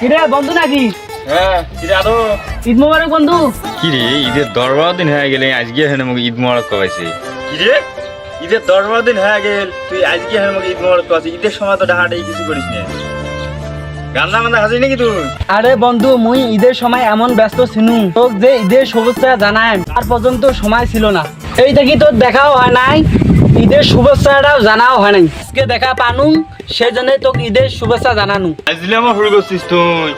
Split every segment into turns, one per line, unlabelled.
কিরে বন্ধু নাকি?
হ্যাঁ কিরে আদো?
ঈদ মোবারক বন্ধু।
কি রে ঈদের দশ বারো দিন হয়ে গেলে আজকে হেন মুখ ঈদ মোবারক কবাইছে। কি রে ঈদের দশ বারো দিন হয়ে গেল তুই আজকে হেন মুখ ঈদ মোবারক কবাইছে। ঈদের সময় তো ডাহাটাই কিছু করিস না। নাকি তুই?
আরে বন্ধু মুই ঈদের সময় এমন ব্যস্ত ছিনু। তোক যে ঈদের শুভেচ্ছা জানাই আর পর্যন্ত সময় ছিল না। এই দেখি তোর দেখাও হয় নাই? ঈদের শুভেচ্ছাটাও জানাও হয় নাই? আজকে দেখা পানু সেই জন্য তোকে ঈদের শুভেচ্ছা জানানু।
আজকে আমার শুরু করছিস তুই।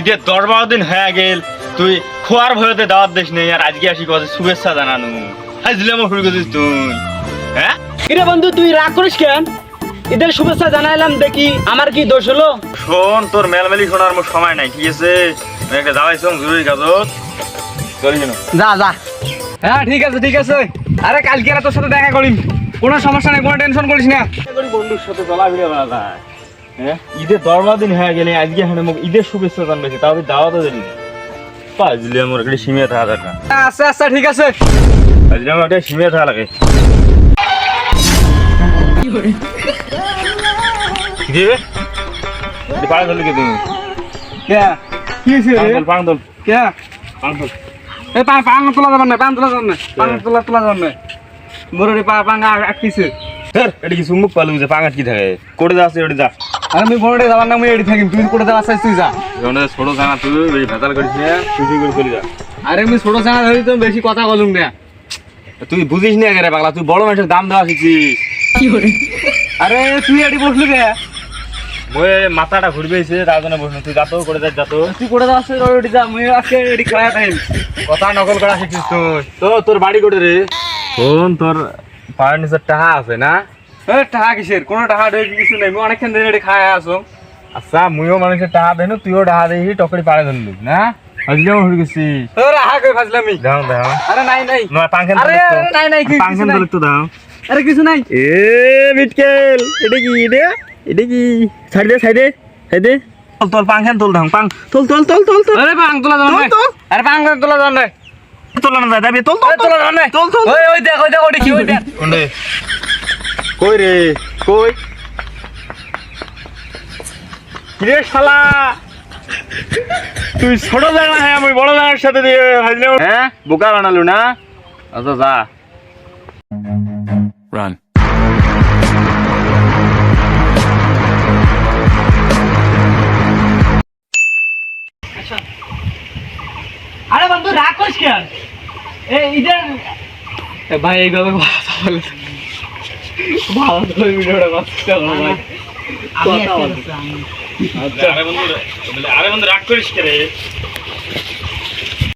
ঈদের দশ বারো দিন হয়ে গেল। তুই খোয়ার ভয়তে দাওয়াত দিস নেই আর আজকে আসি কথা শুভেচ্ছা জানানু। আজকে আমার শুরু করছিস তুই। হ্যাঁ
কিরে বন্ধু তুই রাগ করিস কেন ঈদের শুভেচ্ছা জানাইলাম দেখি আমার কি দোষ হলো?
শোন তোর মেলমেলি শোনার মোর সময় নাই। ঠিক আছে? একটা জরুরি কাজত।
যা যা। হ্যাঁ ঠিক আছে ঠিক আছে। আরে কালকে তোর সাথে দেখা করিম কোনো সমস্যা নেই কোনো টেনশন করিস না।
বন্ধুর সাথে চলাফেরা করা যায়। হ্যাঁ? ঈদের দরবার দিন হয়ে গেলে আজকে মুখ ঈদের শুভেচ্ছা জানবেছে তাও দাওয়াতও দিলি পাজলে আমার একটা সীমিয়ে থাকা দরকার।
আচ্ছা আচ্ছা ঠিক আছে।
আজকে আমার একটা সীমিয়ে থাকা লাগে। কি পাড়া ধরলি তুমি
কে? কি হয়েছে রে?
পাঙ্গল পাঙ্গল
কে?
পাঙ্গল
এই পা পাং তোলা যাবে না পাং তোলা যাবে না পাং তোলা তোলা যাবে না। বড় পা পাঙ্গা আটকিছে
স্যার এটা কি সুমুখ পালু যে পাঙ্গাট কি থাকে? কোটে যাচ্ছে ওটা যা।
আর আমি বড় যাবার না আমি এডি থাকিম তুই করে যাওয়া চাইছিস তুই যা।
যখন ছোট জানা তুই বেশি ভেতাল করিস না তুই করে চলে যা।
আরে আমি ছোট জানা ধরি তো বেশি কথা বলুম না।
তুই বুঝিস না রে পাগলা তুই বড় মানুষের দাম দেওয়া শিখছিস।
আরে তুই এডি বসলি কে?
মই মাথাটা ঘুরবে তার জন্য বসল তুই যাতো করে যা যাতো
তুই করে যাওয়া এডি যা আমি আজকে এডি খেলা টাইম
কথা নকল করা শিখছিস তুই। তো তোর বাড়ি কোটে রে? শোন তোর পায়ের নিচে টাহা আছে না?
টাকা কিসের? কোনো টাকা ডে কিছু নাই। আমি অনেকক্ষণ ধরে এডি খায় আসো
আচ্ছা মুইও মানুষের টাহা দেন তুইও টাহা দেখি টকরি পাড়ে ধরলি না? আমার হয়ে গেছি
তোর আহা কই ফাজলামি
দাও দাও।
আরে নাই নাই।
নয় পাংখান
আরে আরে, নাই নাই কি- কিছু
পাংখান
নাই।
তো দাও।
আরে কিছু নাই।
এ বিটকেল এটা কি এটা? এটা কি? সাইড দে সাইড দে সাইড দে। তোল তোল পাংখান তোল দাও পাং তোল তোল তোল তোল তোল।
আরে পাং তোলা না।
তোল।
আরে পাং তোলা যাবে না।
তোল না দাদা বে তোল তোল।
তোলা
তোল।
ওই ওই দেখ ওই দেখ ওই কি ওই দেখ
কই রে? কই? কিরে শালা? তুই ছোট জানা হ্যাঁ আমি বড় জানার সাথে দিয়ে হাজলে হ্যাঁ? বোকা বানালু না? আচ্ছা যা।
Run.
আরে বন্ধু রাগ করিস কেন ভাই এইভাবে কথা বলে। ভালো করে ভিডিওটা করতে হবে ভাই। কথা বলে।
আরে বন্ধু বলে, আরে বন্ধু রাগ করিস কে রে?